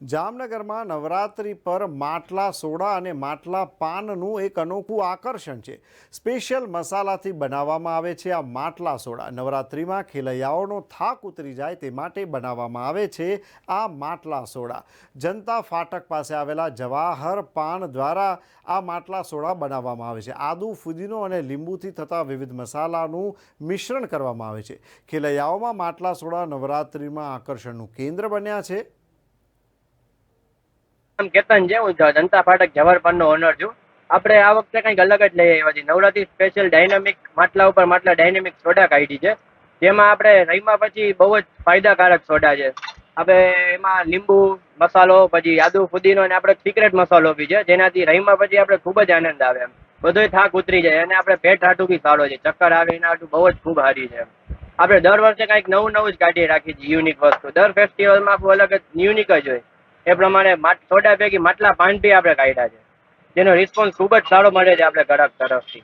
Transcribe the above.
જામનગરમાં નવરાત્રિ પર માટલા સોડા અને માટલા પાનનું એક અનોખું આકર્ષણ છે. સ્પેશિયલ મસાલાથી બનાવવામાં આવે છે આ માટલા સોડા. નવરાત્રિમાં ખેલૈયાઓનો થાક ઉતરી જાય તે માટે બનાવવામાં આવે છે આ માટલા સોડા. જનતા ફાટક પાસે આવેલા જવાહર પાન દ્વારા આ માટલા સોડા બનાવવામાં આવે છે. આદુ, ફુદીનો અને લીંબુથી થતા વિવિધ મસાલાનું મિશ્રણ કરવામાં આવે છે. ખેલૈયાઓમાં માટલા સોડા નવરાત્રિમાં આકર્ષણનું કેન્દ્ર બન્યા છે. કેતન છે હું જનતા ફાટક જવાહરપાનનો ઓનર છું. આપણે આ વખતે કંઈક અલગ જ લઈ આવ્યા છીએ. નવરાત્રી સ્પેશિયલ ડાયનામિક માટલા ઉપર માટલા ડાયનેમિક સોડા કાઢી છે. જેમાં આપણે રહીમાં પછી બહુ જ ફાયદાકારક સોડા છે. આપણે એમાં લીંબુ મસાલો, પછી આદુ ફુદીનો અને આપણે સિક્રેટ મસાલો બી છે. જેનાથી રહીમાં પછી આપણે ખૂબ જ આનંદ આવે એમ. બધોય થાક ઉતરી જાય અને આપણે પેટ હાટું બી સારો છે. ચક્કર આવે એના હાટું બહુ જ ખૂબ સારી છે આપણે દર વર્ષે કંઈક નવું નવું જ કાઢી રાખીએ છીએ યુનિક વસ્તુ. દર ફેસ્ટિવલમાં આપણું અલગ જ યુનિક જ હોય. એ પ્રમાણે સોડા પૈકી માટલા પાન બી આપણે કાઢ્યા છે. જેનો રિસ્પોન્સ ખૂબ જ સારો મળે છે આપણે ગ્રાહક તરફથી.